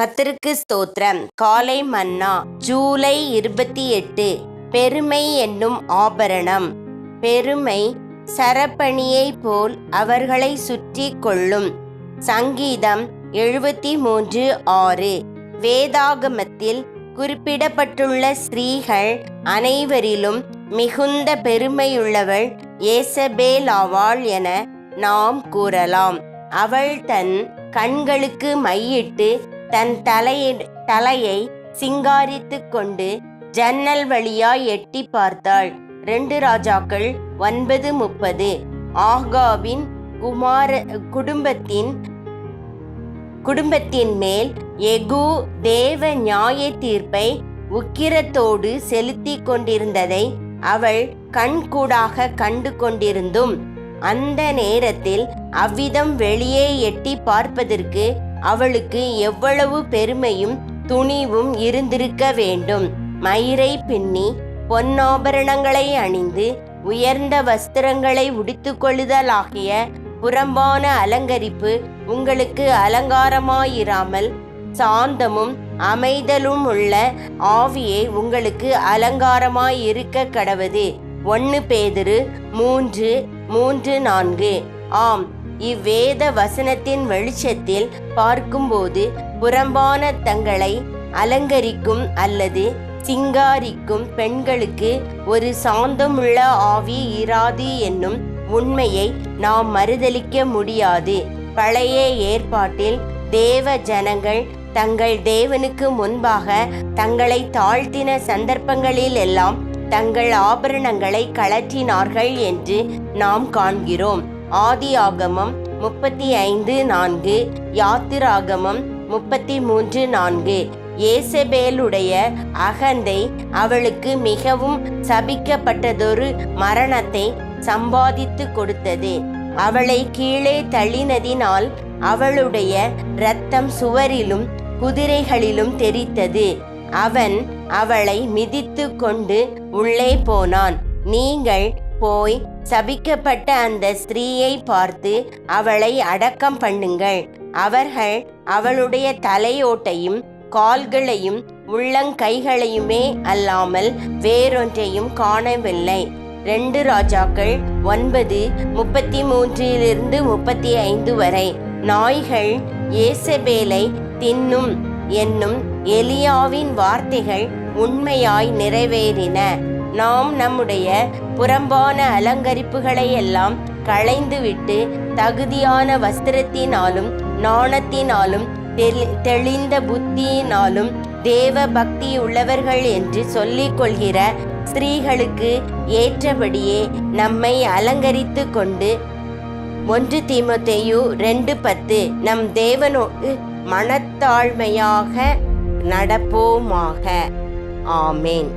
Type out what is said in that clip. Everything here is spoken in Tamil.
கர்த்தருக்கு ஸ்தோத்திரம். காலை மன்னா ஜூலை இருபத்தி எட்டு. பெருமை என்னும் ஆபரணம். பெருமை சரப்பணியைப் போல் அவர்களை சுற்றி கொள்ளும். சங்கீதம் எழுபத்தி மூன்று ஆறு. வேதாகமத்தில் குறிப்பிடப்பட்டுள்ள ஸ்திரீகள் அனைவரிலும் மிகுந்த பெருமையுள்ளவள் ஏசபேல் ஆவாள் என நாம் கூறலாம். அவள் தன் கண்களுக்கு மையிட்டு தன் தலையை தலையை சிங்காரித்துக் கொண்டு ஜன்னல் வழியாய் எட்டி பார்த்தாள். ரெண்டு ராஜாக்கள் ஒன்பது முப்பது. ஆகாவின் குமார குடும்பத்தின் குடும்பத்தின் மேல் எகு தேவ நியாய தீர்ப்பை உக்கிரத்தோடு செலுத்தி கொண்டிருந்ததை அவள் கண்கூடாக கண்டு கொண்டிருந்தும் அந்த நேரத்தில் அவ்விதம் வெளியே எட்டி பார்ப்பதற்கு அவளுக்கு எவ்வளவு பெருமையும் துணிவும் இருந்திருக்க வேண்டும். மயிரை பின்னி பொன்னாபரணங்களை அணிந்து உயர்ந்த வஸ்திரங்களை உடுத்து கொள்ளுதலாகிய புறம்பான அலங்கரிப்பு உங்களுக்கு அலங்காரமாயிராமல் சாந்தமும் அமைதலும் உள்ள ஆவியே உங்களுக்கு அலங்காரமாயிருக்க கடவது. ஒன்று பேதிரு மூன்று மூன்று நான்கு. ஆம். இவ்வேத வசனத்தின் வெளிச்சத்தில் பார்க்கும்போது புறம்பான தங்களை அலங்கரிக்கும் அல்லது சிங்காரிக்கும் பெண்களுக்கு ஒரு சாந்தமுள்ள ஆவி இராது என்னும் உண்மையை நாம் மறுதலிக்க முடியாது. பழைய ஏற்பாட்டில் தேவ ஜனங்கள் தங்கள் தேவனுக்கு முன்பாக தங்களை தாழ்த்தின சந்தர்ப்பங்களில் எல்லாம் தங்கள் ஆபரணங்களை கழற்றினார்கள் என்று நாம் காண்கிறோம். ஆதி ஆகமம் முப்பத்தி ஐந்து நான்கு யாத்திராகமம் முப்பத்தி மூன்று நான்கு. ஏசபேலுடைய அகந்தை அவளுக்கு மிகவும் சபிக்கப்பட்டதொரு மரணத்தை சம்பாதித்து கொடுத்தது. அவளை கீழே தள்ளினதினால் அவளுடைய இரத்தம் சுவரிலும் குதிரைகளிலும் தெரித்தது. அவன் அவளை மிதித்து கொண்டு உள்ளே போனான். நீங்கள் போய் சபிக்கப்பட்ட அந்த ஸ்திரீயை பார்த்து அவளை அடக்கம் பண்ணுங்கள். அவர்கள் அவளுடைய தலையோட்டையும் கால்களையும் உள்ளங்கைகளையுமே அல்லாமல் வேறொன்றையும் காணவில்லை. ரெண்டு ராஜாக்கள் ஒன்பது முப்பத்தி மூன்றிலிருந்து முப்பத்தி ஐந்து வரை நாய்கள் ஏசபேலை தின்னும் என்னும் எலியாவின் வார்த்தைகள் உண்மையாய் நிறைவேறின. நாம் நம்முடைய புறம்பான அலங்கரிப்புகளை எல்லாம் களைந்துவிட்டு தகுதியான வஸ்திரத்தினாலும் நாணத்தினாலும் தெளிந்த புத்தியினாலும் தேவ பக்தி உள்ளவர்கள் என்று சொல்லிக் கொள்கிற ஸ்திரீகளுக்கு ஏற்றபடியே நம்மை அலங்கரித்து கொண்டு ஒன்று தீமத்தையு ரெண்டு பத்து நம் தேவனோடு மனத்தாழ்மையாக நடப்போமாக. ஆமேன்.